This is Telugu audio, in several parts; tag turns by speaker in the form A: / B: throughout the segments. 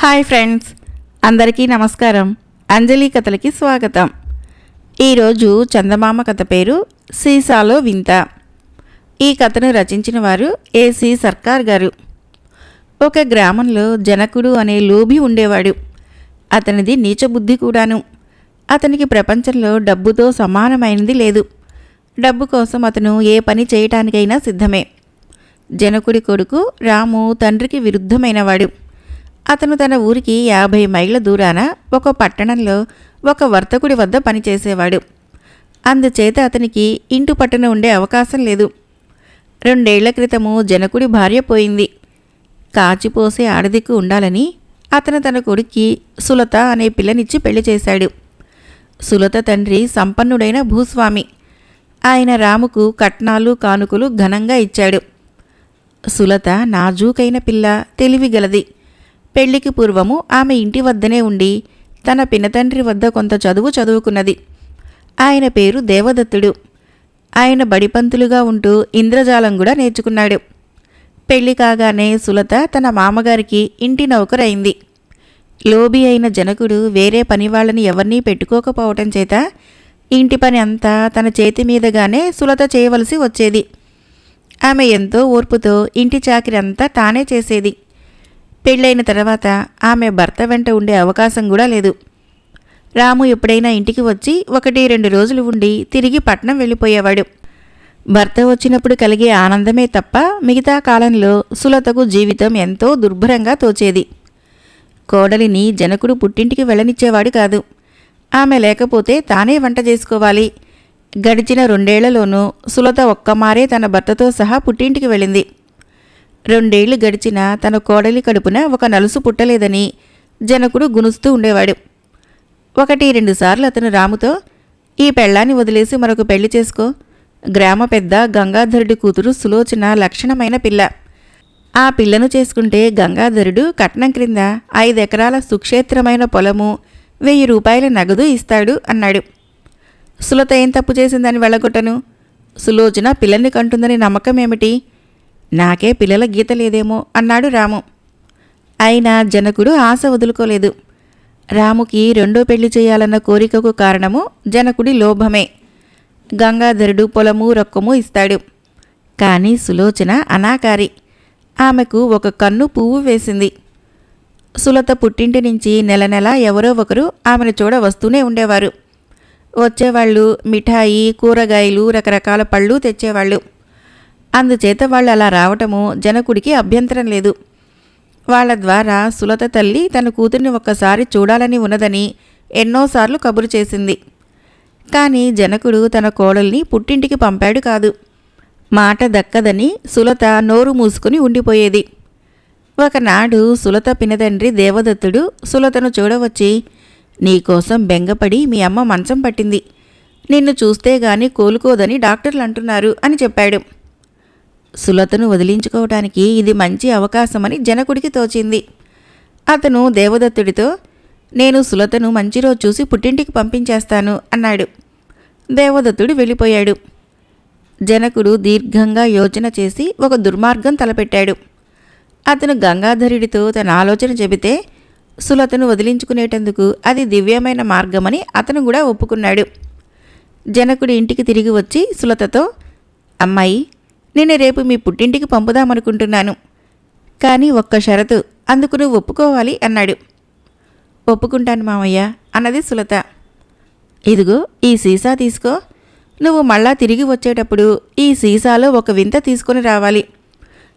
A: హాయ్ ఫ్రెండ్స్ అందరికీ నమస్కారం. అంజలి కథలకి స్వాగతం. ఈరోజు చందమామ కథ పేరు సీసాలో వింత. ఈ కథను రచించిన వారు ఏసీ సర్కార్ గారు. ఒక గ్రామంలో జనకుడు అనే లోభి ఉండేవాడు. అతనిది నీచబుద్ధి కూడాను. అతనికి ప్రపంచంలో డబ్బుతో సమానమైనది లేదు. డబ్బు కోసం అతను ఏ పని చేయటానికైనా సిద్ధమే. జనకుడి కొడుకు రాము తండ్రికి విరుద్ధమైనవాడు. అతను తన ఊరికి యాభై మైళ్ళ దూరాన ఒక పట్టణంలో ఒక వర్తకుడి వద్ద పనిచేసేవాడు. అందుచేత అతనికి ఇంటి పట్టున ఉండే అవకాశం లేదు. రెండేళ్ళ క్రితము జనకుడి భార్య పోయింది. కాచిపోసే ఆడదిక్కు ఉండాలని అతను తన కొడుక్కి సులత అనే పిల్లనిచ్చి పెళ్ళి చేశాడు. సులత తండ్రి సంపన్నుడైన భూస్వామి. ఆయన రాముకు కట్నాలు కానుకలు ఘనంగా ఇచ్చాడు. సులత నాజూకైన పిల్ల తెలివిగలది. పెళ్ళికి పూర్వము ఆమె ఇంటి వద్దనే ఉండి తన పినతండ్రి వద్ద కొంత చదువు చదువుకున్నది. ఆయన పేరు దేవదత్తుడు. ఆయన బడిపంతులుగా ఉంటూ ఇంద్రజాలం కూడా నేర్చుకున్నాడు. పెళ్ళి కాగానే సులత తన మామగారికి ఇంటి నౌకరైంది. లోబి అయిన జనకుడు వేరే పనివాళ్ళని ఎవరినీ పెట్టుకోకపోవటం చేత ఇంటి పని అంతా తన చేతి మీదగానే సులత చేయవలసి వచ్చేది. ఆమె ఎంతో ఓర్పుతో ఇంటి చాకిరి అంతా తానే చేసేది. పెళ్ళైన తర్వాత ఆమె భర్త వెంట ఉండే అవకాశం కూడా లేదు. రాము ఎప్పుడైనా ఇంటికి వచ్చి ఒకటి రెండు రోజులు ఉండి తిరిగి పట్నం వెళ్ళిపోయేవాడు. భర్త వచ్చినప్పుడు కలిగే ఆనందమే తప్ప మిగతా కాలంలో సులతకు జీవితం ఎంతో దుర్భరంగా తోచేది. కోడలిని జనకుడు పుట్టింటికి వెళ్ళనిచ్చేవాడు కాదు. ఆమె లేకపోతే తానే వంట చేసుకోవాలి. గడిచిన రెండేళ్ళలోనూ సులత ఒక్కమారే తన భర్తతో సహా పుట్టింటికి వెళ్ళింది. రెండేళ్ళు గడిచినా తన కోడలి కడుపున ఒక నలుసు పుట్టలేదని జనకుడు గునుస్తూ ఉండేవాడు. ఒకటి రెండుసార్లు అతను రాముతో ఈ పెళ్ళాన్ని వదిలేసి మరొక పెళ్ళి చేసుకో. గ్రామ పెద్ద గంగాధరుడి కూతురు సులోచన లక్షణమైన పిల్ల. ఆ పిల్లను చేసుకుంటే గంగాధరుడు కట్నం క్రింద ఐదెకరాల సుక్షేత్రమైన పొలము వెయ్యి రూపాయల నగదు ఇస్తాడు అన్నాడు. సులత ఏం తప్పు చేసిందని వెళ్ళగొట్టను? సులోచన పిల్లల్ని కంటుందని నమ్మకం ఏమిటి నాకే పిల్లల గీత లేదేమో అన్నాడు రాము. అయినా జనకుడు ఆశ వదులుకోలేదు. రాముకి రెండో పెళ్ళి చేయాలన్న కోరికకు కారణము జనకుడి లోభమే. గంగాధరుడు పొలము రొక్కము ఇస్తాడు. కానీ సులోచన అనాకారి. ఆమెకు ఒక కన్ను పువ్వు వేసింది. సులత పుట్టింటి నుంచి నెల నెల ఎవరో ఒకరు ఆమెను చూడ వస్తూనే ఉండేవారు. వచ్చేవాళ్ళు మిఠాయి కూరగాయలు రకరకాల పళ్ళు తెచ్చేవాళ్ళు. అందుచేత వాళ్ళు అలా రావటము జనకుడికి అభ్యంతరం లేదు. వాళ్ళ ద్వారా సులత తల్లి తన కూతుర్ని ఒక్కసారి చూడాలని ఉన్నదని ఎన్నోసార్లు కబురు చేసింది. కానీ జనకుడు తన కోడల్ని పుట్టింటికి పంపాడు కాదు. మాట దక్కదని సులత నోరు మూసుకుని ఉండిపోయేది. ఒకనాడు సులత పినదండ్రి దేవదత్తుడు సులతను చూడవచ్చి నీకోసం బెంగపడి మీ అమ్మ మంచం పట్టింది. నిన్ను చూస్తే గాని కోలుకోదని డాక్టర్లు అంటున్నారు అని చెప్పాడు. సులతను వదిలించుకోవటానికి ఇది మంచి అవకాశమని జనకుడికి తోచింది. అతను దేవదత్తుడితో నేను సులతను మంచి రోజు చూసి పుట్టింటికి పంపించేస్తాను అన్నాడు. దేవదత్తుడు వెళ్ళిపోయాడు. జనకుడు దీర్ఘంగా యోచన చేసి ఒక దుర్మార్గం తలపెట్టాడు. అతను గంగాధరుడితో తన ఆలోచన చెబితే సులతను వదిలించుకునేటందుకు అది దివ్యమైన మార్గమని అతను కూడా ఒప్పుకున్నాడు. జనకుడి ఇంటికి తిరిగి వచ్చి సులతతో అమ్మాయి నేను రేపు మీ పుట్టింటికి పంపుదామనుకుంటున్నాను. కానీ ఒక్క షరతు అందుకు నువ్వు ఒప్పుకోవాలి అన్నాడు. ఒప్పుకుంటాను మామయ్య అన్నది సులత. ఇదిగో ఈ సీసా తీసుకో. నువ్వు మళ్ళా తిరిగి వచ్చేటప్పుడు ఈ సీసాలో ఒక వింత తీసుకొని రావాలి.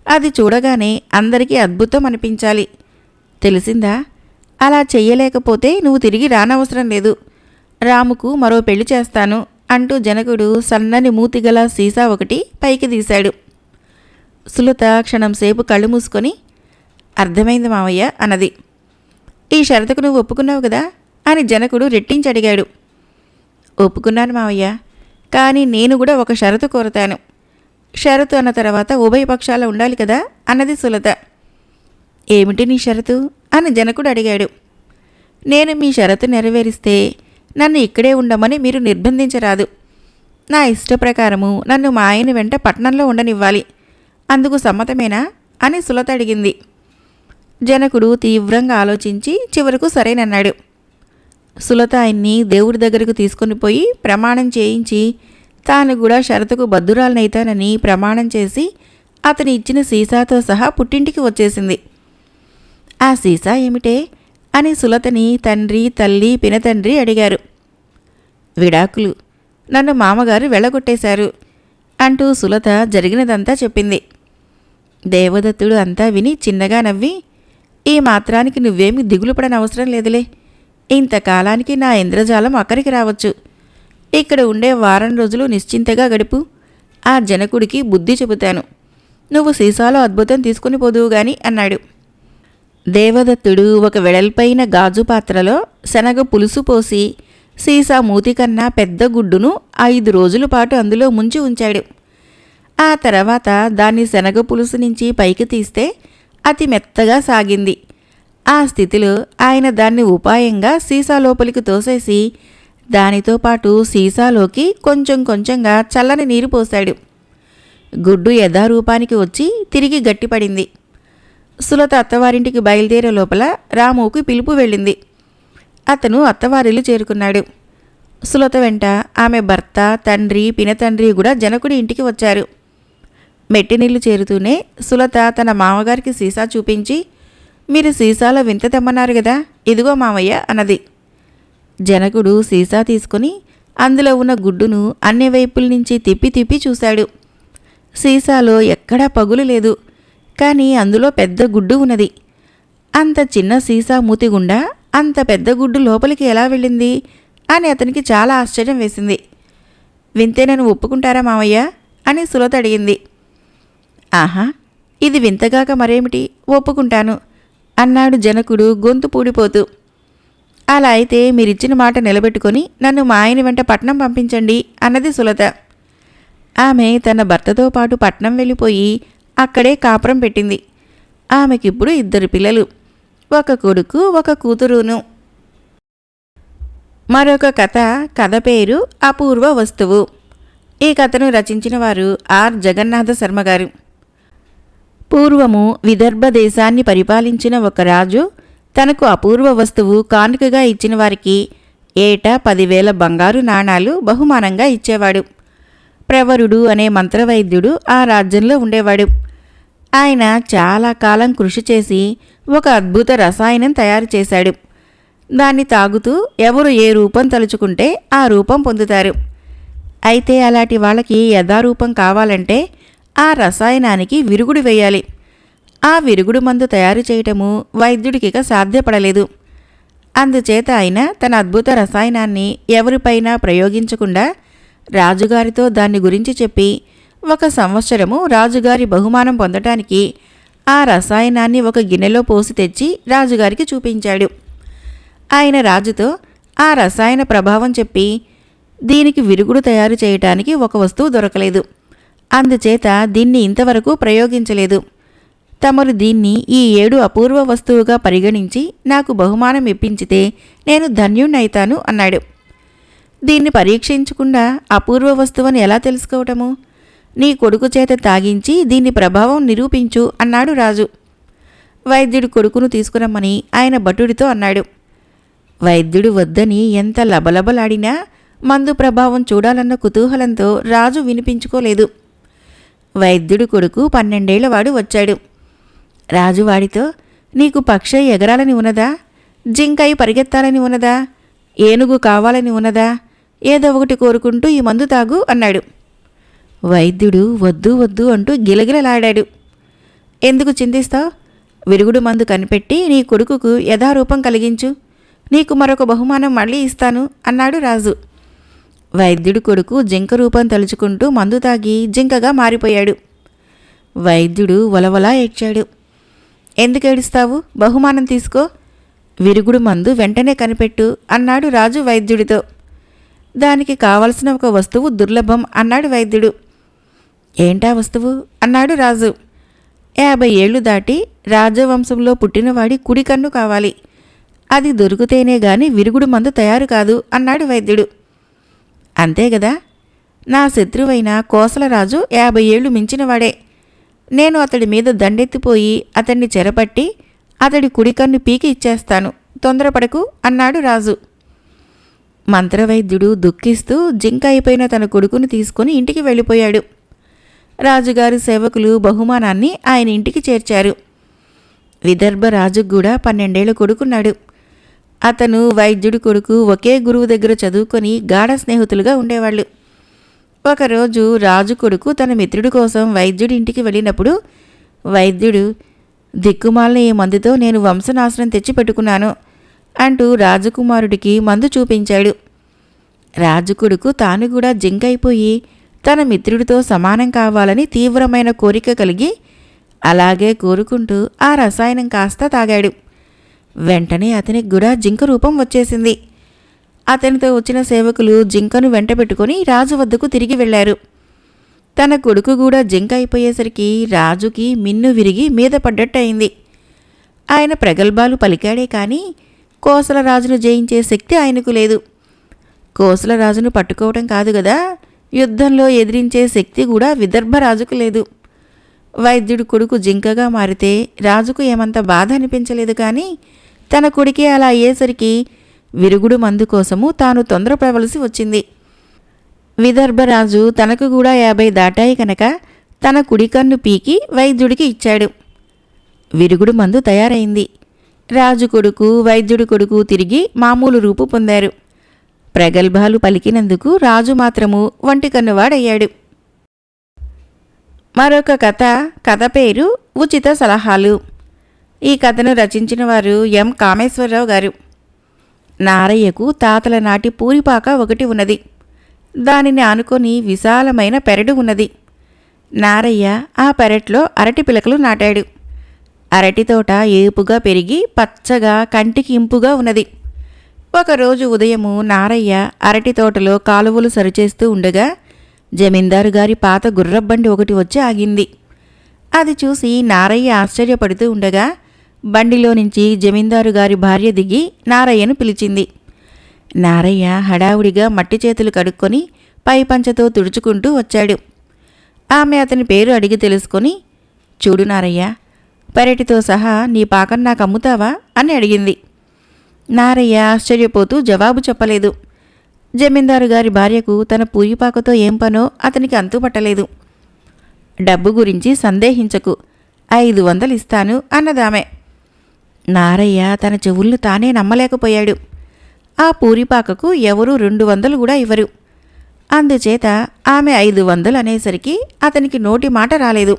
A: అది చూడగానే అందరికీ అద్భుతం అనిపించాలి. తెలిసిందా? అలా చెయ్యలేకపోతే నువ్వు తిరిగి రానవసరం లేదు. రాముకు మరో పెళ్ళి చేస్తాను. అంటూ జనకుడు సన్నని మూతిగల సీసా ఒకటి పైకి తీశాడు. సులత క్షణం సేపు కళ్ళు మూసుకొని అర్థమైంది మావయ్య అన్నది. ఈ షరతుకు నువ్వు ఒప్పుకున్నావు కదా అని జనకుడు రెట్టించి అడిగాడు. ఒప్పుకున్నాను మావయ్య కానీ నేను కూడా ఒక షరతు కోరతాను. షరతు అన్న తర్వాత ఉభయ పక్షాల ఉండాలి కదా అన్నది సులత. ఏమిటి నీ షరతు? అని జనకుడు అడిగాడు. నేను మీ షరతు నెరవేరిస్తే నన్ను ఇక్కడే ఉండమని మీరు నిర్బంధించరాదు. నా ఇష్ట ప్రకారము నన్ను మా ఆయన వెంట పట్నంలో ఉండనివ్వాలి. అందుకు సమ్మతమేనా? అని సులత అడిగింది. జనకుడు తీవ్రంగా ఆలోచించి చివరకు సరేనన్నాడు. సులత ఆయన్ని దేవుడి దగ్గరకు తీసుకుని పోయి ప్రమాణం చేయించి తాను కూడా షరతుకు బద్దురాలనైతానని ప్రమాణం చేసి అతని ఇచ్చిన సీసాతో సహా పుట్టింటికి వచ్చేసింది. ఆ సీసా ఏమిటే? అని సులతని తండ్రి తల్లి పినతండ్రి అడిగారు. విడాకులు. నన్ను మామగారు వెళ్ళగొట్టేశారు అంటూ సులత జరిగినదంతా చెప్పింది. దేవదత్తుడు అంతా విని చిన్నగా నవ్వి ఈ మాత్రానికి నువ్వేమి దిగులు పడనవసరం లేదులే. ఇంతకాలానికి నా ఇంద్రజాలం అక్కడికి రావచ్చు. ఇక్కడ ఉండే వారం రోజులు నిశ్చింతగా గడుపు. ఆ జనకుడికి బుద్ధి చెబుతాను. నువ్వు సీసాలో అద్భుతం తీసుకుని పోదువు గాని అన్నాడు. దేవదత్తుడు ఒక వెడల్పైన గాజు పాత్రలో శనగ పులుసు పోసి సీసా మూతి కన్నా పెద్ద గుడ్డును ఐదు రోజుల పాటు అందులో ముంచి ఉంచాడు. ఆ తర్వాత దాన్ని శనగ పులుసు నుంచి పైకి తీస్తే అతి మెత్తగా సాగింది. ఆ స్థితిలో ఆయన దాన్ని ఉపాయంగా సీసా లోపలికి తోసేసి దానితో పాటు సీసాలోకి కొంచెం కొంచెంగా చల్లని నీరు పోశాడు. గుడ్డు యథారూపానికి వచ్చి తిరిగి గట్టిపడింది. సులత అత్తవారింటికి బయలుదేరే లోపల రాముకి పిలుపు వెళ్ళింది. అతను అత్తవారిల్లు చేరుకున్నాడు. సులత వెంట ఆమె భర్త తండ్రి పినతండ్రి కూడా జనకుడి ఇంటికి వచ్చారు. మెట్టినీళ్ళు చేరుతూనే సులత తన మామగారికి సీసా చూపించి మీరు సీసాలో వింత తెమ్మన్నారు కదా ఇదిగో మామయ్య అన్నది. జనకుడు సీసా తీసుకుని అందులో ఉన్న గుడ్డును అన్ని వైపుల నుంచి తిప్పి తిప్పి చూశాడు. సీసాలో ఎక్కడా పగులు లేదు. కానీ అందులో పెద్ద గుడ్డు ఉన్నది. అంత చిన్న సీసా మూతి గుండా అంత పెద్ద గుడ్డు లోపలికి ఎలా వెళ్ళింది అని అతనికి చాలా ఆశ్చర్యం వేసింది. వింతే నేను ఒప్పుకుంటారా మామయ్య అని సులత అడిగింది. ఆహా ఇది వింతగాక మరేమిటి? ఒప్పుకుంటాను అన్నాడు జనకుడు గొంతు పూడిపోతూ. అలా అయితే మీరిచ్చిన మాట నిలబెట్టుకొని నన్ను మా ఆయన వెంట పట్నం పంపించండి అన్నది సులత. ఆమె తన భర్తతో పాటు పట్నం వెళ్ళిపోయి అక్కడే కాపురం పెట్టింది. ఆమెకిప్పుడు ఇద్దరు పిల్లలు. ఒక కొడుకు ఒక కూతురును. మరొక కథ కథ పేరు అపూర్వ వస్తువు. ఈ కథను రచించిన వారు ఆర్. జగన్నాథ శర్మ గారు. పూర్వము విదర్భ దేశాన్ని పరిపాలించిన ఒక రాజు తనకు అపూర్వ వస్తువు కానుకగా ఇచ్చిన వారికి ఏటా పదివేల బంగారు నాణాలు బహుమానంగా ఇచ్చేవాడు. ప్రవరుడు అనే మంత్రవైద్యుడు ఆ రాజ్యంలో ఉండేవాడు. ఆయన చాలా కాలం కృషి చేసి ఒక అద్భుత రసాయనం తయారు చేశాడు. దాన్ని తాగుతూ ఎవరు ఏ రూపం తలుచుకుంటే ఆ రూపం పొందుతారు. అయితే అలాంటి వాళ్ళకి యథారూపం కావాలంటే ఆ రసాయనానికి విరుగుడు వేయాలి. ఆ విరుగుడు మందు తయారు చేయటము వైద్యుడికిక సాధ్యపడలేదు. అందుచేత ఆయన తన అద్భుత రసాయనాన్ని ఎవరిపైనా ప్రయోగించకుండా రాజుగారితో దాన్ని గురించి చెప్పి ఒక సంవత్సరము రాజుగారి బహుమానం పొందటానికి ఆ రసాయనాన్ని ఒక గిన్నెలో పోసి తెచ్చి రాజుగారికి చూపించాడు. ఆయన రాజుతో ఆ రసాయన ప్రభావం చెప్పి దీనికి విరుగుడు తయారు చేయటానికి ఒక వస్తువు దొరకలేదు. అందుచేత దీన్ని ఇంతవరకు ప్రయోగించలేదు. తమరు దీన్ని ఈ ఏడు అపూర్వ వస్తువుగా పరిగణించి నాకు బహుమానం ఇప్పించితే నేను ధన్యుణ్ణైతాను అన్నాడు. దీన్ని పరీక్షించకుండా అపూర్వ వస్తువుని ఎలా తెలుసుకోవటము? నీ కొడుకు చేత తాగించి దీని ప్రభావం నిరూపించు అన్నాడు రాజు. వైద్యుడు కొడుకును తీసుకురమ్మని ఆయన భటుడితో అన్నాడు. వైద్యుడు వద్దని ఎంత లబలబలాడినా మందు ప్రభావం చూడాలన్న కుతూహలంతో రాజు వినిపించుకోలేదు. వైద్యుడు కొడుకు పన్నెండేళ్ళవాడు వచ్చాడు. రాజువాడితో నీకు పక్ష ఎగరాలని ఉన్నదా? జింకై పరిగెత్తాలని ఉన్నదా? ఏనుగు కావాలని ఉన్నదా? ఏదో ఒకటి కోరుకుంటూ ఈ మందు తాగు అన్నాడు. వైద్యుడు వద్దు వద్దు అంటూ గిలగిలలాడాడు. ఎందుకు చింతిస్తావు? విరుగుడు మందు కనిపెట్టి నీ కొడుకుకు యథారూపం కలిగించు. నీకు మరొక బహుమానం మళ్ళీ ఇస్తాను అన్నాడు రాజు. వైద్యుడు కొడుకు జింక రూపం తలుచుకుంటూ మందు తాగి జింకగా మారిపోయాడు. వైద్యుడు వలవలా ఏడ్చాడు. ఎందుకు ఏడుస్తావు? బహుమానం తీసుకో. విరుగుడు మందు వెంటనే కనిపెట్టు అన్నాడు రాజు వైద్యుడితో. దానికి కావలసిన ఒక వస్తువు దుర్లభం అన్నాడు వైద్యుడు. ఏంటా వస్తువు? అన్నాడు రాజు. యాభై ఏళ్ళు దాటి రాజవంశంలో పుట్టినవాడి కుడి కన్ను కావాలి. అది దొరికితేనే గాని విరుగుడు మందు తయారు కాదు అన్నాడు వైద్యుడు. అంతే కదా నా శత్రువైన కోసలరాజు యాభై ఏళ్ళు మించినవాడే. నేను అతడి మీద దండెత్తిపోయి అతన్ని చెరపట్టి అతడి కుడికన్ను పీకి ఇచ్చేస్తాను. తొందరపడకు అన్నాడు రాజు. మంత్రవైద్యుడు దుఃఖిస్తూ జింక అయిపోయిన తన కొడుకును తీసుకుని ఇంటికి వెళ్ళిపోయాడు. రాజుగారి సేవకులు బహుమానాన్ని ఆయన ఇంటికి చేర్చారు. విదర్భ రాజుకు కూడా పన్నెండేళ్ళ కొడుకున్నాడు. అతను వైద్యుడి కొడుకు ఒకే గురువు దగ్గర చదువుకొని గాఢ స్నేహితులుగా ఉండేవాళ్ళు. ఒకరోజు రాజు కొడుకు తన మిత్రుడి కోసం వైద్యుడి ఇంటికి వెళ్ళినప్పుడు వైద్యుడు దిక్కుమాలిన ఈ మందుతో నేను వంశనాశనం తెచ్చి పెట్టుకున్నాను అంటూ రాజకుమారుడికి మందు చూపించాడు. రాజు కొడుకు తాను కూడా జింకైపోయి తన మిత్రుడితో సమానం కావాలని తీవ్రమైన కోరిక కలిగి అలాగే కోరుకుంటూ ఆ రసాయనం కాస్త తాగాడు. వెంటనే అతనికి కూడా జింక రూపం వచ్చేసింది. అతనితో వచ్చిన సేవకులు జింకను వెంటబెట్టుకుని రాజు వద్దకు తిరిగి వెళ్ళారు. తన కొడుకు కూడా జింక అయిపోయేసరికి రాజుకి మిన్ను విరిగి మీద పడ్డట్టయింది. ఆయన ప్రగల్భాలు పలికాడే కానీ కోసల రాజును జయించే శక్తి ఆయనకు లేదు. కోసల రాజును పట్టుకోవడం కాదు కదా యుద్ధంలో ఎదిరించే శక్తి కూడా విదర్భరాజుకు లేదు. వైద్యుడు కొడుకు జింకగా మారితే రాజుకు ఏమంత బాధ అనిపించలేదు కానీ తన కొడుకే అలా అయ్యేసరికి విరుగుడు మందు కోసము తాను తొందరపడవలసి వచ్చింది. విదర్భరాజు తనకు కూడా యాభై దాటాయి కనుక తన కుడి కన్ను పీకి వైద్యుడికి ఇచ్చాడు. విరుగుడు మందు తయారైంది. రాజు కొడుకు వైద్యుడి కొడుకు తిరిగి మామూలు రూపు పొందారు. ప్రగల్భాలు పలికినందుకు రాజు మాత్రము వంటికన్నువాడయ్యాడు మరొక కథ కథ పేరు ఉచిత సలహాలు. ఈ కథను రచించిన వారు ఎం. కామేశ్వరరావు గారు. నారయ్యకు తాతల నాటి పూరిపాక ఒకటి ఉన్నది. దానిని ఆనుకొని విశాలమైన పెరడు ఉన్నది. నారయ్య ఆ పెరట్లో అరటి పిలకలు నాటాడు. అరటి తోట ఏపుగా పెరిగి పచ్చగా కంటికి ఇంపుగా ఉన్నది. ఒకరోజు ఉదయము నారయ్య అరటి తోటలో కాలువలు సరిచేస్తూ ఉండగా జమీందారు గారి పాత గుర్రబండి ఒకటి వచ్చి ఆగింది. అది చూసి నారయ్య ఆశ్చర్యపడుతూ ఉండగా బండిలో నుంచి జమీందారు గారి భార్య దిగి నారయ్యను పిలిచింది. నారయ్య హడావుడిగా మట్టి చేతులు కడుక్కొని పై పంచతో తుడుచుకుంటూ వచ్చాడు. ఆమె అతని పేరు అడిగి తెలుసుకొని చూడు నారయ్య పెరటితో సహా నీ పాకం నాకు అమ్ముతావా? అని అడిగింది. నారయ్య ఆశ్చర్యపోతూ జవాబు చెప్పలేదు. జమీందారు గారి భార్యకు తన పూరిపాకతో ఏం పనో అతనికి అంతుపట్టలేదు డబ్బు గురించి సందేహించకు. ఐదు వందలు ఇస్తాను అన్నదామె. నారయ్య తన చెవుల్ని తానే నమ్మలేకపోయాడు. ఆ పూరిపాకకు ఎవరూ రెండు వందలు కూడా ఇవ్వరు. అందుచేత ఆమె ఐదు వందలు అనేసరికి అతనికి నోటి మాట రాలేదు.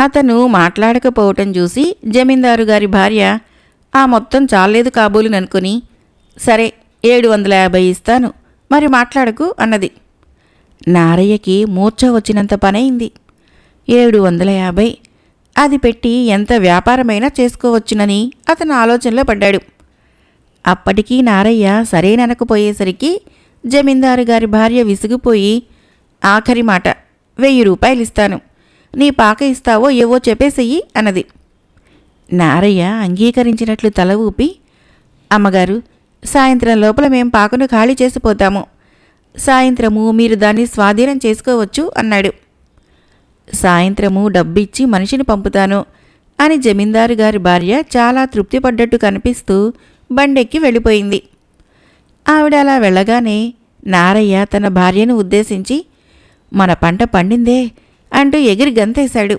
A: అతను మాట్లాడకపోవటం చూసి జమీందారు గారి భార్య ఆ మొత్తం చాలేదు కాబోలుననుకుని సరే ఏడు వందల యాభై ఇస్తాను మరి మాట్లాడకు అన్నది. నారయ్యకి మూర్ఛ వచ్చినంత పనైంది ఏడు వందల యాభై అది పెట్టి ఎంత వ్యాపారమైనా చేసుకోవచ్చునని అతను ఆలోచనలో పడ్డాడు. అప్పటికీ నారయ్య సరేననకపోయేసరికి జమీందారు గారి భార్య విసిగిపోయి ఆఖరి మాట వెయ్యి రూపాయలు ఇస్తాను నీ పాక ఇస్తావో ఏవో చెప్పేసెయ్యి అన్నది. నారయ్య అంగీకరించినట్లు తల ఊపి అమ్మగారు సాయంత్రం లోపల మేం పాకను ఖాళీ చేసిపోతాము. సాయంత్రము మీరు దాన్ని స్వాధీనం చేసుకోవచ్చు అన్నాడు. సాయంత్రము డబ్బిచ్చి మనిషిని పంపుతాను అని జమీందారు గారి భార్య చాలా తృప్తిపడ్డట్టు కనిపిస్తూ బండెక్కి వెళ్ళిపోయింది. ఆవిడ అలా వెళ్ళగానే నారయ్య తన భార్యను ఉద్దేశించి మన పంట పండిందే అంటూ ఎగిరి గంతేశాడు.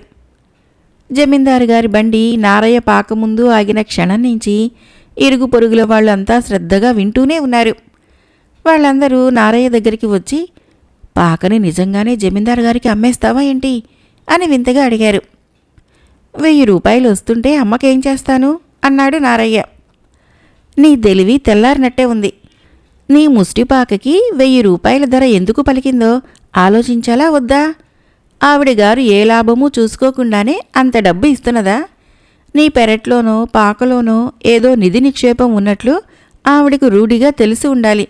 A: జమీందారు గారి బండి నారయ్య పాక ముందు ఆగిన క్షణం నుంచి ఇరుగు పొరుగుల వాళ్ళంతా శ్రద్ధగా వింటూనే ఉన్నారు. వాళ్ళందరూ నారయ్య దగ్గరికి వచ్చి పాకని నిజంగానే జమీందారు గారికి అమ్మేస్తావా ఏంటి? అని వింతగా అడిగారు. వెయ్యి రూపాయలు వస్తుంటే అమ్మకేం చేస్తాను? అన్నాడు నారయ్య. నీ తెలివి తెల్లారినట్టే ఉంది. నీ ముష్టిపాకకి వెయ్యి రూపాయల ధర ఎందుకు పలికిందో ఆలోచించాలా వద్దా? ఆవిడ గారు ఏ లాభమూ చూసుకోకుండానే అంత డబ్బు ఇస్తున్నదా? నీ పెరట్లోనో పాకలోనో ఏదో నిధి నిక్షేపం ఉన్నట్లు ఆవిడకు రూఢిగా తెలిసి ఉండాలి.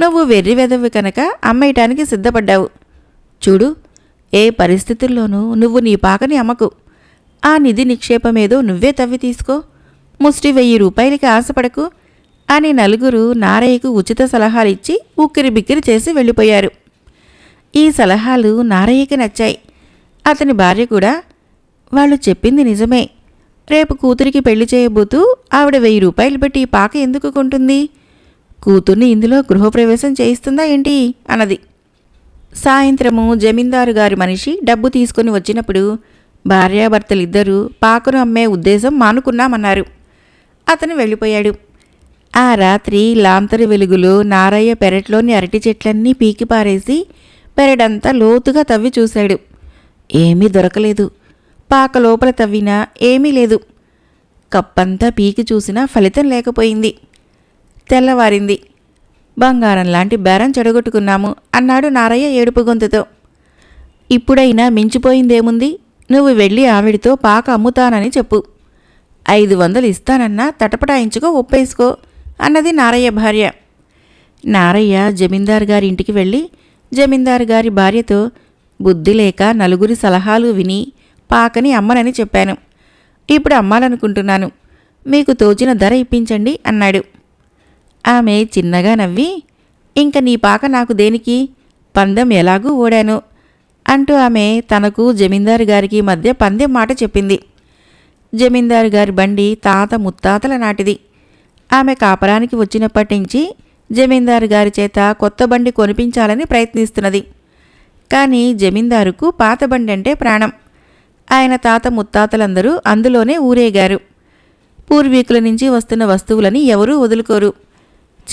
A: నువ్వు వెర్రి వెదవి కనుక అమ్మేయటానికి సిద్ధపడ్డావు. చూడు ఏ పరిస్థితుల్లోనూ నువ్వు నీ పాకని అమ్మకు. ఆ నిధి నిక్షేపమేదో నువ్వే తవ్వి తీసుకో. ముష్టి వెయ్యి రూపాయలకి ఆశపడకు అని నలుగురు నారయ్యకు ఉచిత సలహాలు ఇచ్చి ఉక్కిరి బిక్కిరి చేసి వెళ్ళిపోయారు. ఈ సలహాలు నారయ్యకి నచ్చాయి. అతని భార్య కూడా వాళ్ళు చెప్పింది నిజమే. రేపు కూతురికి పెళ్ళి చేయబోతూ ఆవిడ వెయ్యి రూపాయలు పెట్టి పాక ఎందుకు కొంటుంది? కూతుర్ని ఇందులో గృహప్రవేశం చేయిస్తుందా ఏంటి? అన్నది. సాయంత్రము జమీందారు గారి మనిషి డబ్బు తీసుకుని వచ్చినప్పుడు భార్యాభర్తలిద్దరూ పాకను అమ్మే ఉద్దేశం మానుకున్నామన్నారు. అతను వెళ్ళిపోయాడు. ఆ రాత్రి లాంతరి వెలుగులో నారయ్య పెరట్లోని అరటి చెట్లన్నీ పీకిపారేసి పెరడంతా లోతుగా తవ్వి చూశాడు. ఏమీ దొరకలేదు. పాక లోపల తవ్వినా ఏమీ లేదు. కప్పంతా పీకి చూసినా ఫలితం లేకపోయింది. తెల్లవారింది. బంగారం లాంటి బేరం చెడగొట్టుకున్నాము అన్నాడు నారయ్య ఏడుపు గొంతుతో. ఇప్పుడైనా మించిపోయిందేముంది? నువ్వు వెళ్ళి ఆవిడితో పాక అమ్ముతానని చెప్పు. ఐదు వందలు ఇస్తానన్నా తటపటాయించుకో ఒప్పేసుకో అన్నది నారయ్య భార్య. నారయ్య జమీందారు గారి ఇంటికి వెళ్ళి జమీందారు గారి భార్యతో బుద్ధి లేక నలుగురి సలహాలు విని పాకని అమ్మనని చెప్పాను. ఇప్పుడు అమ్మాలనుకుంటున్నాను. మీకు తోచిన ధర ఇప్పించండి అన్నాడు. ఆమె చిన్నగా నవ్వి ఇంక నీ పాక నాకు దేనికి? పందెం ఎలాగూ ఓడాను అంటూ ఆమె తనకు జమీందారు గారికి మధ్య పందెం మాట చెప్పింది. జమీందారు గారి బండి తాత ముత్తాతల నాటిది. ఆమె కాపరానికి వచ్చినప్పటి నుంచి జమీందారు గారి చేత కొత్త బండి కొనిపించాలని ప్రయత్నిస్తున్నది. కానీ జమీందారుకు పాత బండి అంటే ప్రాణం. ఆయన తాత ముత్తాతలందరూ అందులోనే ఊరేగారు. పూర్వీకుల నుంచి వస్తున్న వస్తువులని ఎవరూ వదులుకోరు.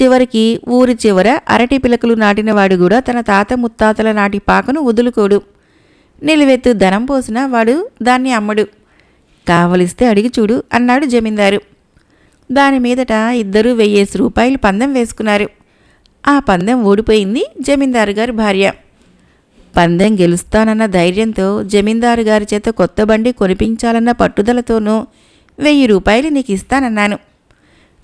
A: చివరికి ఊరి చివర అరటి పిలకలు నాటినవాడు కూడా తన తాత ముత్తాతల నాటి పాకను వదులుకోడు. నిలువెత్తు ధనం పోసినా వాడు దాన్ని అమ్మడు. కావలిస్తే అడిగి చూడు అన్నాడు జమీందారు. దాని మీదట ఇద్దరూ వెయ్యేసి రూపాయలు పందెం వేసుకున్నారు. ఆ పందెం ఓడిపోయింది జమీందారు గారి భార్య. పందెం గెలుస్తానన్న ధైర్యంతో జమీందారు గారి చేత కొత్త బండి కొనిపించాలన్న పట్టుదలతోనూ వెయ్యి రూపాయలు నీకు ఇస్తానన్నాను.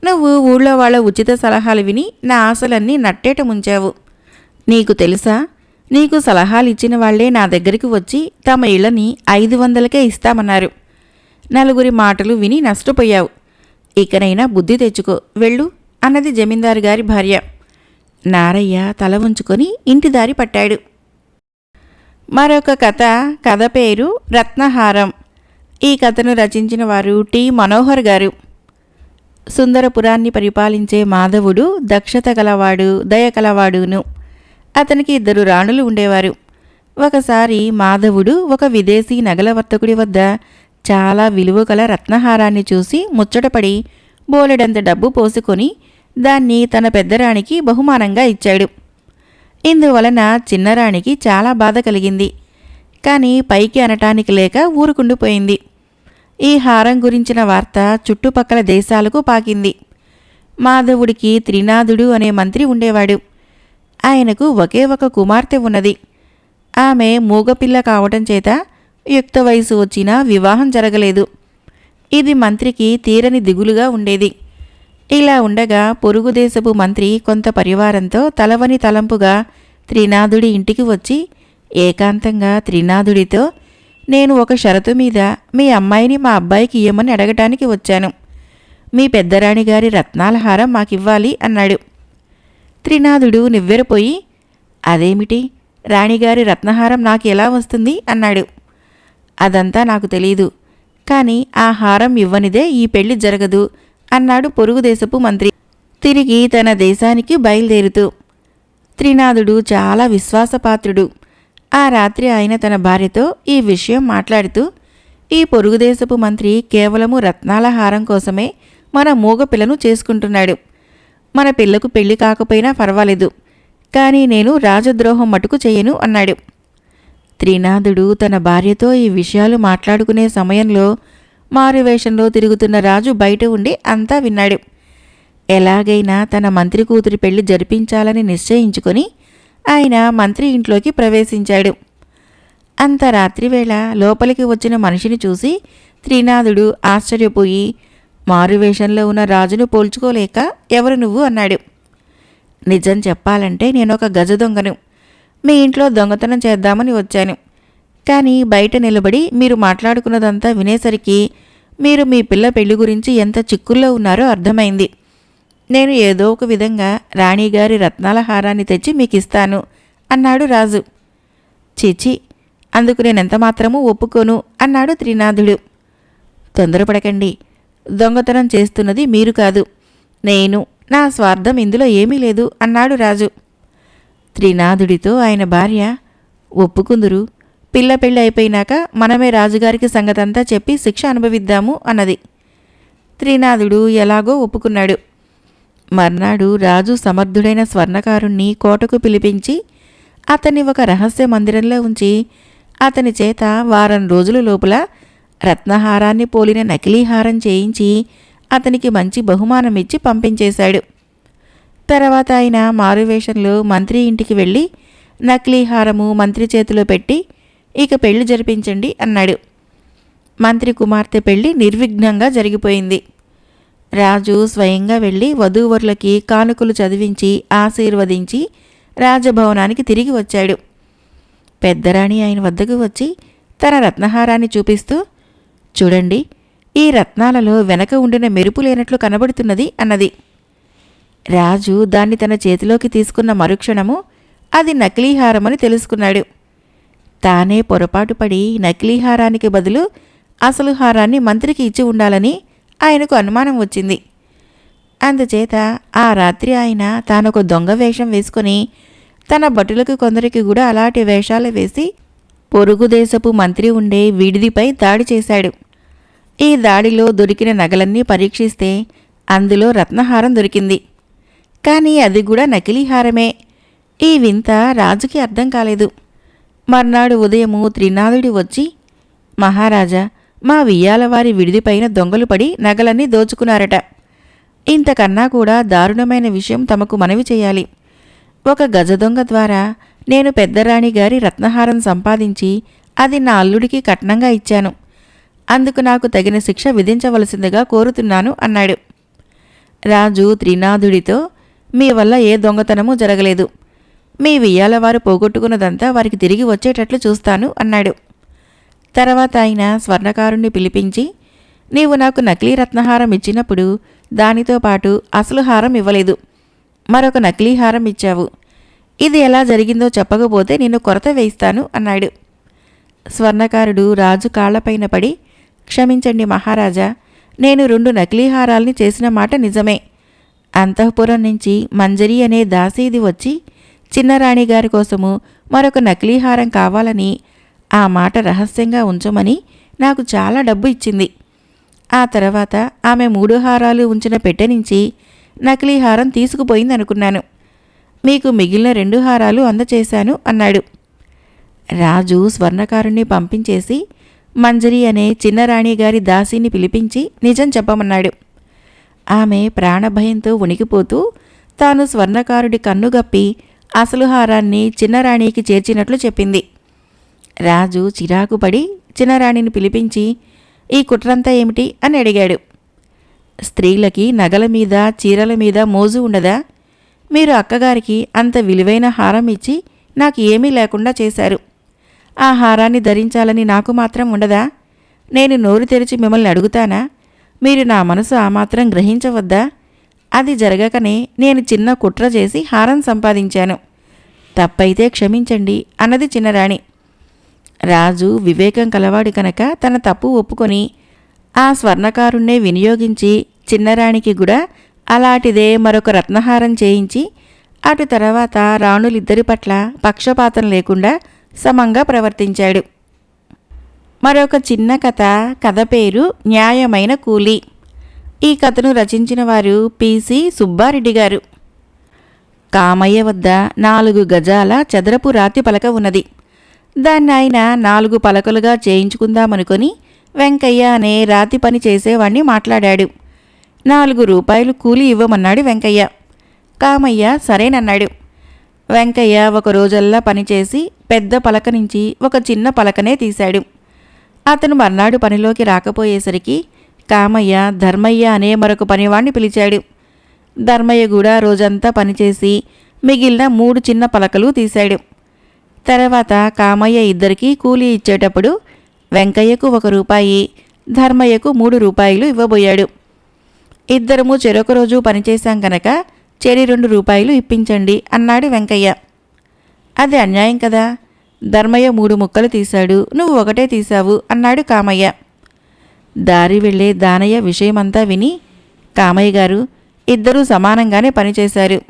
A: నువ్వు ఊళ్ళో వాళ్ళ ఉచిత సలహాలు విని నా ఆశలన్నీ నట్టేట ముంచావు. నీకు తెలుసా? నీకు సలహాలు ఇచ్చిన వాళ్ళే నా దగ్గరికి వచ్చి తమ ఇళ్ళని ఐదు వందలకే ఇస్తామన్నారు. నలుగురి మాటలు విని నష్టపోయావు. ఇకనైనా బుద్ధి తెచ్చుకో వెళ్ళు అన్నది జమీందారు గారి భార్య. నారయ్య తల ఉంచుకొని ఇంటి దారి పట్టాడు. మరొక కథ కథ పేరు రత్నహారం. ఈ కథను రచించిన వారు టి. మనోహర్ గారు. సుందరపురాన్ని పరిపాలించే మాధవుడు దక్షత గలవాడు దయ కలవాడును. అతనికి ఇద్దరు రాణులు ఉండేవారు. ఒకసారి మాధవుడు ఒక విదేశీ నగల వర్తకుడి వద్ద చాలా విలువ గల రత్నహారాన్ని చూసి ముచ్చటపడి బోలెడంత డబ్బు పోసుకొని దాన్ని తన పెద్దరాణికి బహుమానంగా ఇచ్చాడు. ఇందువలన చిన్నరాణికి చాలా బాధ కలిగింది. కానీ పైకి అనటానికి లేక ఊరుకుండిపోయింది ఈ హారం గురించిన వార్త చుట్టుపక్కల దేశాలకు పాకింది. మాధవుడికి త్రినాథుడు అనే మంత్రి ఉండేవాడు. ఆయనకు ఒకే ఒక కుమార్తె ఉన్నది. ఆమె మూగపిల్ల కావటం చేత యుక్త వయసు వచ్చినా వివాహం జరగలేదు. ఇది మంత్రికి తీరని దిగులుగా ఉండేది. ఇలా ఉండగా పొరుగు దేశపు మంత్రి కొంత పరివారంతో తలవని తలంపుగా త్రినాథుడి ఇంటికి వచ్చి ఏకాంతంగా త్రినాథుడితో నేను ఒక షరతు మీద మీ అమ్మాయిని మా అబ్బాయికి ఇయ్యమని అడగటానికి వచ్చాను. మీ పెద్దరాణి గారి రత్నాల హారం మాకివ్వాలి అన్నాడు. త్రినాథుడు నివ్వెరపోయి అదేమిటి? రాణిగారి రత్నహారం నాకు ఎలా వస్తుంది? అన్నాడు. అదంతా నాకు తెలియదు కానీ ఆ హారం ఇవ్వనిదే ఈ పెళ్ళి జరగదు అన్నాడు పొరుగుదేశపు మంత్రి. తిరిగి తన దేశానికి బయలుదేరుతూ. త్రినాథుడు చాలా విశ్వాసపాత్రుడు. ఆ రాత్రి ఆయన తన భార్యతో ఈ విషయం మాట్లాడుతూ ఈ పొరుగుదేశపు మంత్రి కేవలము రత్నాల హారం కోసమే మన మూగ పిల్లను చేసుకుంటున్నాడు. మన పిల్లకు పెళ్ళి కాకపోయినా పర్వాలేదు. కానీ నేను రాజద్రోహం మటుకు చేయను అన్నాడు. త్రినాథుడు తన భార్యతో ఈ విషయాలు మాట్లాడుకునే సమయంలో మారువేషంలో తిరుగుతున్న రాజు బయట ఉండి అంతా విన్నాడు. ఎలాగైనా తన మంత్రి కూతురి పెళ్ళి జరిపించాలని నిశ్చయించుకొని ఆయన మంత్రి ఇంట్లోకి ప్రవేశించాడు. అంత రాత్రివేళ లోపలికి వచ్చిన మనిషిని చూసి త్రినాథుడు ఆశ్చర్యపోయి మారువేషంలో ఉన్న రాజును పోల్చుకోలేక ఎవరు నువ్వు అన్నాడు. నిజం చెప్పాలంటే నేను ఒక గజ దొంగను. మీ ఇంట్లో దొంగతనం చేద్దామని వచ్చాను. కానీ బయట నిలబడి మీరు మాట్లాడుకున్నదంతా వినేసరికి మీరు మీ పిల్ల పెళ్ళి గురించి ఎంత చిక్కుల్లో ఉన్నారో అర్థమైంది. నేను ఏదో ఒక విధంగా రాణిగారి రత్నాల హారాన్ని తెచ్చి మీకు ఇస్తాను అన్నాడు రాజు. చీచి అందుకు నేనెంత మాత్రమూ ఒప్పుకోను అన్నాడు త్రినాథుడు. తొందరపడకండి. దొంగతనం చేస్తున్నది మీరు కాదు. నేను నా స్వార్థం ఇందులో ఏమీ లేదు అన్నాడు రాజు. త్రినాథుడితో ఆయన భార్య ఒప్పుకుందురు. పిల్ల పెళ్ళి అయిపోయినాక మనమే రాజుగారికి సంగతంతా చెప్పి శిక్ష అనుభవిద్దాము అన్నది. త్రినాథుడు ఎలాగో ఒప్పుకున్నాడు. మర్నాడు రాజు సమర్థుడైన స్వర్ణకారుణ్ణి కోటకు పిలిపించి అతన్ని ఒక రహస్య మందిరంలో ఉంచి అతని చేత వారం రోజుల లోపల రత్నహారాన్ని పోలిన నకిలీహారం చేయించి అతనికి మంచి బహుమానమిచ్చి పంపించేశాడు. తర్వాత ఆయన మారువేషంలో మంత్రి ఇంటికి వెళ్ళి నకిలీ హారము మంత్రి చేతిలో పెట్టి ఇక పెళ్ళి జరిపించండి అన్నాడు. మంత్రి కుమార్తె పెళ్ళి నిర్విఘ్నంగా జరిగిపోయింది. రాజు స్వయంగా వెళ్ళి వధూవరులకి కానుకలు చదివించి ఆశీర్వదించి రాజభవనానికి తిరిగి వచ్చాడు. పెద్దరాణి ఆయన వద్దకు వచ్చి తన రత్నహారాన్ని చూపిస్తూ చూడండి ఈ రత్నాలలో వెనక ఉండిన మెరుపు లేనట్లు కనబడుతున్నది అన్నది. రాజు దాన్ని తన చేతిలోకి తీసుకున్న మరుక్షణము అది నకిలీహారమని తెలుసుకున్నాడు. తానే పొరపాటు పడి నకిలీహారానికి బదులు అసలు హారాన్ని మంత్రికి ఇచ్చి ఉండాలని ఆయనకు అనుమానం వచ్చింది. అందుచేత ఆ రాత్రి ఆయన తానొక దొంగ వేషం వేసుకొని తన భటులకు కొందరికి కూడా అలాంటి వేషాలు వేసి పొరుగు దేశపు మంత్రి ఉండే విడిదిపై దాడి చేశాడు. ఈ దాడిలో దొరికిన నగలన్నీ పరీక్షిస్తే అందులో రత్నహారం దొరికింది. కానీ అది కూడా నకిలీ హారమే. ఈ వింత రాజుకి అర్థం కాలేదు. మర్నాడు ఉదయము త్రినాథుడి వచ్చి మహారాజా మా వియ్యాలవారి విడిదిపైన దొంగలు పడి నగలన్నీ దోచుకున్నారట. ఇంతకన్నా కూడా దారుణమైన విషయం తమకు మనవి చేయాలి. ఒక గజ దొంగ ద్వారా నేను పెద్దరాణి గారి రత్నహారం సంపాదించి అది నా అల్లుడికి కట్నంగా ఇచ్చాను. అందుకు నాకు తగిన శిక్ష విధించవలసిందిగా కోరుతున్నాను అన్నాడు. రాజు త్రినాథుడితో మీ వల్ల ఏ దొంగతనమూ జరగలేదు. మీ వియ్యాలవారు పోగొట్టుకున్నదంతా వారికి తిరిగి వచ్చేటట్లు చూస్తాను అన్నాడు. తర్వాత ఆయన స్వర్ణకారుణ్ణి పిలిపించి నీవు నాకు నకిలీ రత్నహారం ఇచ్చినప్పుడు దానితో పాటు అసలు హారం ఇవ్వలేదు. మరొక నకిలీ హారం ఇచ్చావు. ఇది ఎలా జరిగిందో చెప్పకపోతే నేను కొరత వేయిస్తాను అన్నాడు. స్వర్ణకారుడు రాజు కాళ్ళపైన పడి క్షమించండి మహారాజా నేను రెండు నకిలీ హారాల్ని చేసిన మాట నిజమే. అంతఃపురం నుంచి మంజరి అనే దాసీది వచ్చి చిన్నరాణి గారి కోసము మరొక నకిలీ హారం కావాలని ఆ మాట రహస్యంగా ఉంచమని నాకు చాలా డబ్బు ఇచ్చింది. ఆ తర్వాత ఆమె మూడు హారాలు ఉంచిన పెట్టె నుంచి నకిలీ హారం తీసుకుపోయింది అనుకున్నాను మీకు మిగిలిన రెండు హారాలు అందచేశాను అన్నాడు. రాజు స్వర్ణకారుణ్ణి పంపించేసి మంజరి అనే చిన్నరాణి గారి దాసిని పిలిపించి నిజం చెప్పమన్నాడు. ఆమె ప్రాణభయంతో ఉనికిపోతూ తాను స్వర్ణకారుడి కన్నుగప్పి అసలు హారాన్ని చిన్నరాణికి చేర్చినట్లు చెప్పింది. రాజు చిరాకుపడి చిన్నరాణిని పిలిపించి ఈ కుట్రంతా ఏమిటి? అని అడిగాడు. స్త్రీలకి నగల మీద చీరల మీద మోజు ఉండదా? మీరు అక్కగారికి అంత విలువైన హారం ఇచ్చి నాకు ఏమీ లేకుండా చేశారు. ఆ హారాన్ని ధరించాలని నాకు మాత్రం ఉండదా? నేను నోరు తెరిచి మిమ్మల్ని అడుగుతానా? మీరు నా మనసు ఆ మాత్రం గ్రహించవద్దా? అది జరగకనే నేను చిన్న కుట్ర చేసి హారం సంపాదించాను. తప్పైతే క్షమించండి అన్నది చిన్నరాణి. రాజు వివేకం కలవాడు కనుక తన తప్పు ఒప్పుకొని ఆ స్వర్ణకారుణ్ణే వినియోగించి చిన్నరాణికి కూడా అలాంటిదే మరొక రత్నహారం చేయించి అటు తర్వాత రాణులిద్దరి పట్ల పక్షపాతం లేకుండా సమంగా ప్రవర్తించాడు. మరొక చిన్న కథ కథ పేరు న్యాయమైన కూలీ. ఈ కథను రచించిన వారు పిసి సుబ్బారెడ్డి గారు. కామయ్య వద్ద నాలుగు గజాల చదరపు రాతి పలక ఉన్నది. దాన్ని ఆయన నాలుగు పలకలుగా చేయించుకుందామనుకొని వెంకయ్య అనే రాతి పని చేసేవాణ్ణి మాట్లాడాడు. నాలుగు రూపాయలు కూలి ఇవ్వమన్నాడు వెంకయ్య. కామయ్య సరేనన్నాడు. వెంకయ్య ఒక రోజల్లా పనిచేసి పెద్ద పలక నుంచి ఒక చిన్న పలకనే తీశాడు. అతను మర్నాడు పనిలోకి రాకపోయేసరికి కామయ్య ధర్మయ్య అనే మరొక పనివాణ్ణి పిలిచాడు. ధర్మయ్య కూడా రోజంతా పనిచేసి మిగిలిన మూడు చిన్న పలకలు తీశాడు. తర్వాత కామయ్య ఇద్దరికీ కూలీ ఇచ్చేటప్పుడు వెంకయ్యకు ఒక రూపాయి ధర్మయ్యకు మూడు రూపాయలు ఇవ్వబోయాడు. ఇద్దరము చెరొక రోజు పనిచేశాం కనుక చెరి రెండు రూపాయలు ఇప్పించండి అన్నాడు వెంకయ్య. అది అన్యాయం కదా? ధర్మయ్య మూడు ముక్కలు తీశాడు. నువ్వు ఒకటే తీశావు అన్నాడు కామయ్య. దారి వెళ్ళే దానయ్య విషయమంతా విని కామయ్య గారు ఇద్దరూ సమానంగానే పనిచేశారు.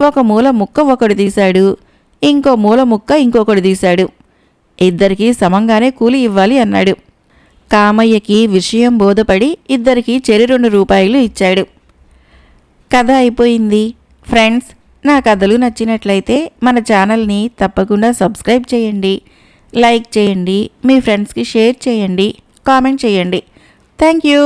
A: ఒక మూల ముక్క ఒకడు తీశాడు. ఇంకో మూల ముక్క ఇంకొకడు తీశాడు. ఇద్దరికీ సమంగానే కూలి ఇవ్వాలి అన్నాడు. కామయ్యకి విషయం బోధపడి ఇద్దరికీ చెరి రెండు రూపాయలు ఇచ్చాడు. కథ అయిపోయింది. ఫ్రెండ్స్ నా కథలు నచ్చినట్లయితే మన ఛానల్ని తప్పకుండా సబ్స్క్రైబ్ చేయండి లైక్ చేయండి మీ ఫ్రెండ్స్కి షేర్ చేయండి కామెంట్ చేయండి. Thank you.